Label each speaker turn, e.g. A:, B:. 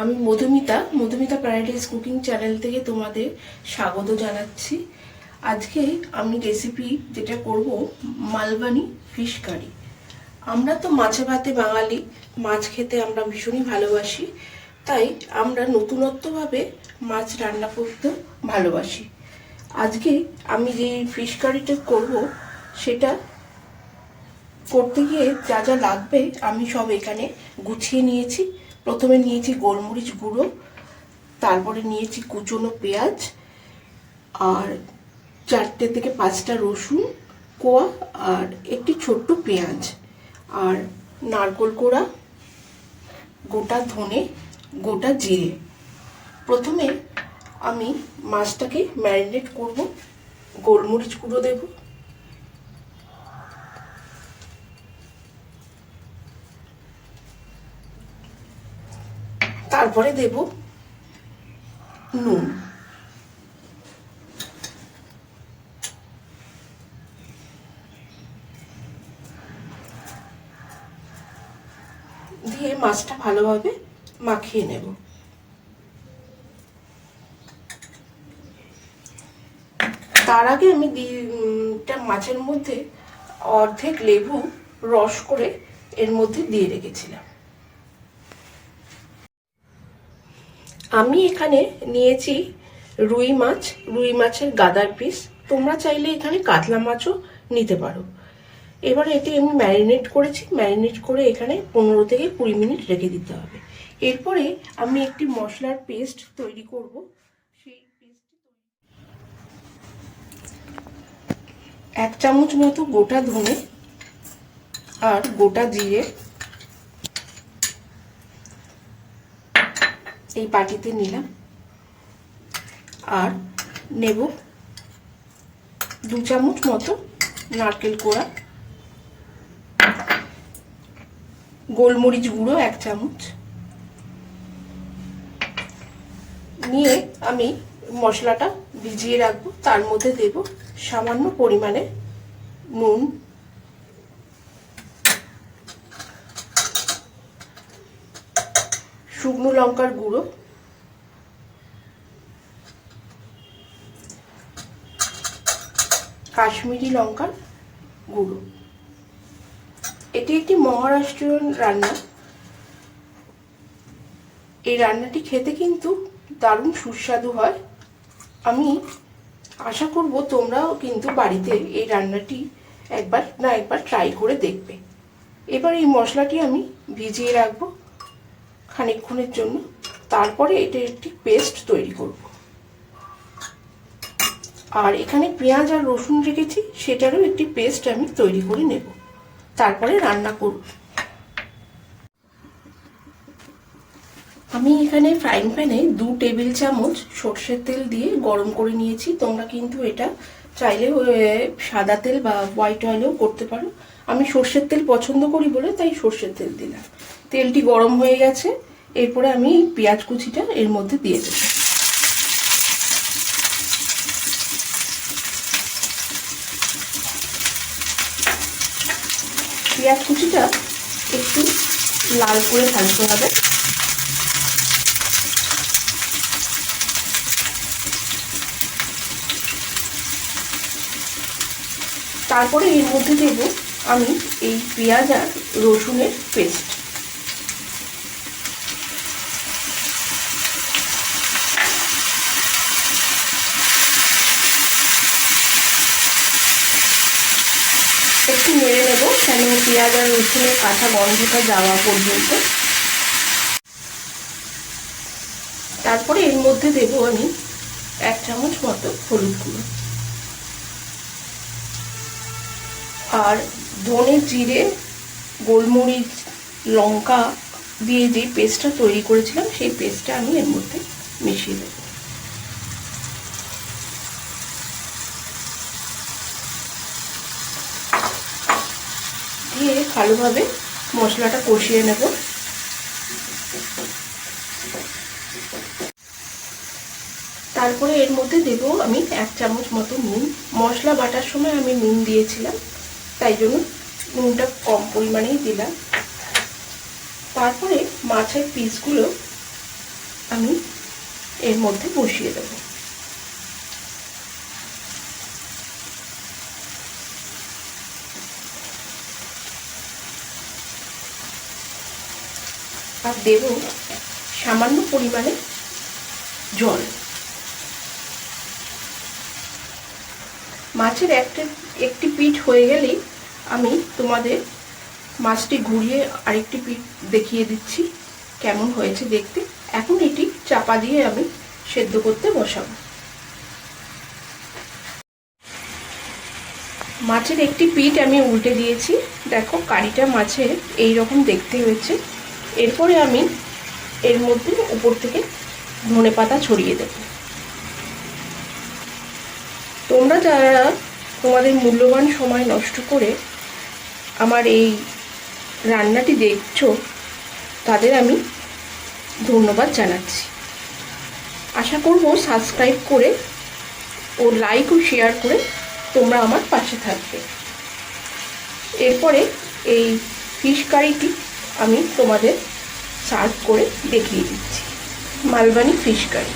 A: আমি Madhumita Madhumita Paradise cooking channel থেকে তোমাদের স্বাগত জানাচ্ছি। আজকে আমি রেসিপি যেটা করব, মালবানি ফিশ কারি আমরা তো মাছে ভাতে বাঙালি, মাছ খেতে আমরা ভীষণই ভালোবাসি, তাই আমরা নতুনত্বভাবে মাছ রান্না করতে ভালোবাসি। আজকে আমি যে ফিশ কারিটা করব, সেটা করতে গিয়ে যা যা লাগবে আমি সব এখানে গুছিয়ে নিয়েছি। প্রথমে নিয়েছি গোলমরিচ গুঁড়ো, তারপরে নিয়েছি কুচনো পেঁয়াজ আর চারটে থেকে পাঁচটা রসুন কোয়া আর একটি ছোট্ট পেঁয়াজ আর নারকোল কোড়া, গোটা ধনে, গোটা জিরে। প্রথমে আমি মাছটাকে ম্যারিনেট করব, গোলমরিচ গুঁড়ো দেবো। তারপরে দেব নুন। দিয়ে মাছটা ভালোভাবে মাখিয়ে নেব। তার আগে আমি দিটা মাছের মধ্যে অর্ধেক লেবু রস করে এর মধ্যে দিয়ে রেখেছিলাম। আমি এখানে নিয়েছি রুই মাছ, রুই মাছের গাদার পিস। তোমরা চাইলে এখানে কাতলা মাছও নিতে পারো। এবারে এটি আমি ম্যারিনেট করেছি। ম্যারিনেট করে এখানে পনেরো থেকে কুড়ি মিনিট রেখে দিতে হবে। এরপরে আমি একটি মশলার পেস্ট তৈরি করব। সেই পেস্ট এক চামচ মতো গোটা ধনে আর গোটা জিরে এই বাটিতে নিলাম। আর নেব দু চামচ মতো নারকেল কোড়া, গোলমরিচ গুঁড়ো এক চামচ। নিয়ে আমি মশলাটা ভিজিয়ে রাখব। তার মধ্যে দেব সামান্য পরিমাণে নুন শুকনো লঙ্কার গুঁড়ো। কাশ্মীরি লঙ্কার গুঁড়ো। এটি একটি মহারাষ্ট্রীয় রান্না। এই রান্নাটি খেতে কিন্তু দারুণ সুস্বাদু হয়। আমি আশা করব তোমরাও কিন্তু বাড়িতে এই রান্নাটি একবার না একবার ট্রাই করে দেখবে। এবার এই মশলাটি আমি ভিজিয়ে রাখব। খানিকক্ষণের জন্য তারপরে এটা একটি পেস্ট তৈরি করব। আর এখানে পেঁয়াজ আর রসুন রেখেছি, সেটারও একটি পেস্ট আমি তৈরি করে নেব। তারপরে রান্না করব। আমি এখানে ফ্রাইং প্যানে দু টেবিল চামচ সর্ষের তেল দিয়ে গরম করে নিয়েছি। তোমরা কিন্তু এটা চাইলে সাদা তেল বা হোয়াইট অয়েলেও করতে পারো। আমি সর্ষের তেল পছন্দ করি বলে তাই সর্ষের তেল দিলাম। তেলটি গরম হয়ে গেছে। এরপরে আমি পেঁয়াজ কুচিটা এর মধ্যে দিয়ে দেব। পেঁয়াজ কুচিটা একটু লাল করে ভাজতে হবে। তারপরে এর মধ্যে দেব আমি এই পেঁয়াজ আর রসুনের পেস্ট একটু নেড়ে নেব কেন পেঁয়াজ আর রসুনের কাঁচা গন্ধটা যাওয়া পর্যন্ত। তারপরে এর মধ্যে দেব আমি এক চামচ মতো হলুদ গুঁড়ো। আর ধনে জিরে, গোলমরিচ, লঙ্কা দিয়ে যে পেস্টটা তৈরি করেছিলাম, সেই পেস্টটা আমি এর মধ্যে মিশিয়ে দেবো দিয়ে ভালোভাবে মশলাটা কষিয়ে নেব। তারপরে এর মধ্যে দেব আমি এক চামচ মতো নুন। মশলা বাটার সময় আমি নুন দিয়েছিলাম, তাই জন্য নুনটা কম পরিমাণেই দিলাম। তারপরে মাছের পিসগুলো আমি এর মধ্যে বসিয়ে দেবো। আর দেব সামান্য পরিমাণে জল। মাছের একটা একটি পিঠ হয়ে গেলেই আমি তোমাদের মাছটি ঘুরিয়ে আরেকটি পিঠ দেখিয়ে দিচ্ছি, কেমন হয়েছে দেখতে। এখন এটি চাপা দিয়ে আমি সেদ্ধ করতে বসাবো। মাছের একটি পিঠ আমি উল্টে দিয়েছি। দেখো কারিটা মাছের এই রকম দেখতে হয়েছে। এরপরে আমি এর মধ্যে উপর থেকে ধনে পাতা ছড়িয়ে দেব। তোমরা যারা তোমাদের মূল্যবান সময় নষ্ট করে আমার এই রান্নাটি দেখছ, তাদের আমি ধন্যবাদ জানাচ্ছি। আশা করব সাবস্ক্রাইব করে ও লাইক ও শেয়ার করে তোমরা আমার পাশে থাকবে। এরপরে এই ফিশ কারিটি আমি তোমাদের সার্ভ করে দেখিয়ে দিচ্ছি। Malvani fish curry.